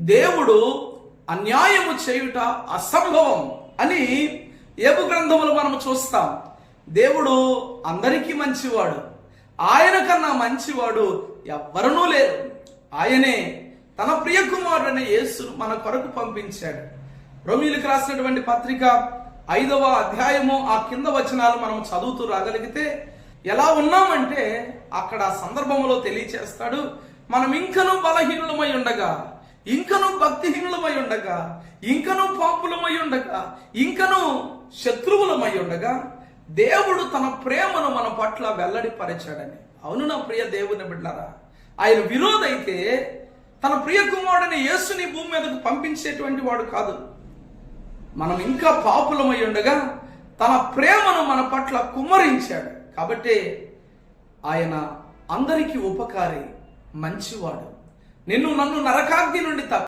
దేవుడు అన్యాయము చేయుట అసంభవం అని ఏపు గ్రంథములు మనం చూస్తాం. దేవుడు అందరికీ మంచివాడు. ఆయన కన్నా మంచివాడు ఎవ్వరూ లేరు. ఆయనే తన ప్రియ కుమారుడైన యేసును మన కొరకు పంపించాడు. రోమిలకు రాసినటువంటి పత్రిక ఐదవ అధ్యాయము ఆ కింద వచనాలు మనం చదువుతూ రాగలిగితే ఎలా ఉన్నామంటే అక్కడ ఆ సందర్భంలో తెలియచేస్తాడు మనం ఇంకనూ బలహీనులమై ఉండగా ఇంకను భక్తిహీనులమై ఉండగా ఇంకను పాపులమై ఉండగా ఇంకను శత్రువులమై ఉండగా దేవుడు తన ప్రేమను మన పట్ల వెల్లడిపరిచాడని. అవును నా ప్రియ దేవుని బిడ్డారా ఆయన విరోధైతే తన ప్రియ కుమారుడిని యేసుని భూమి మీదకు పంపించేటువంటి వాడు కాదు. మనం ఇంకా పాపులమై ఉండగా తన ప్రేమను మన పట్ల కుమ్మరించాడు. కాబట్టి ఆయన అందరికీ ఉపకారి మంచివాడు. నిన్ను నన్ను నరకాగ్ని నుండి తప్ప